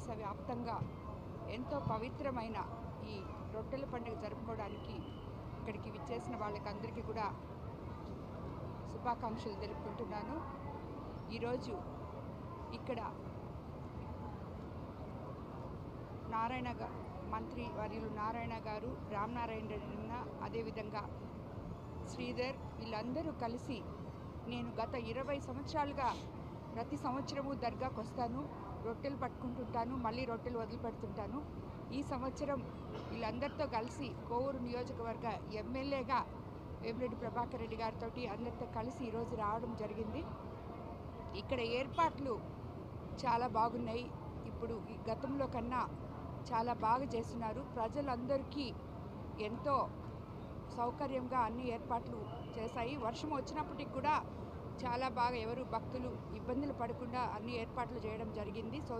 దేశవ్యాప్తంగా ఎంతో పవిత్రమైన ఈ రొట్టెల పండుగ జరుపుకోవడానికి ఇక్కడికి విచ్చేసిన వాళ్ళకందరికీ కూడా శుభాకాంక్షలు తెలుపుకుంటున్నాను. ఈరోజు ఇక్కడ నారాయణ మంత్రి వర్యులు నారాయణ గారు రామనారాయణ రెడ్డి అదేవిధంగా శ్రీధర్ వీళ్ళందరూ కలిసి నేను గత ఇరవై సంవత్సరాలుగా ప్రతి సంవత్సరము దర్గాకు వస్తాను రొట్టెలు పట్టుకుంటుంటాను మళ్ళీ రొట్టెలు వదిలిపెడుతుంటాను. ఈ సంవత్సరం వీళ్ళందరితో కలిసి కోవూరు నియోజకవర్గ ఎమ్మెల్యేగా వేమిరెడ్డి ప్రభాకర్ రెడ్డి గారితో అందరితో కలిసి ఈరోజు రావడం జరిగింది. ఇక్కడ ఏర్పాట్లు చాలా బాగున్నాయి. ఇప్పుడు ఈ గతంలో కన్నా చాలా బాగా చేస్తున్నారు. ప్రజలందరికీ ఎంతో సౌకర్యంగా అన్ని ఏర్పాట్లు చేశాయి. వర్షం వచ్చినప్పటికి కూడా చాలా బాగా ఎవరు భక్తులు ఇబ్బందులు పడకుండా అన్ని ఏర్పాట్లు చేయడం జరిగింది. సో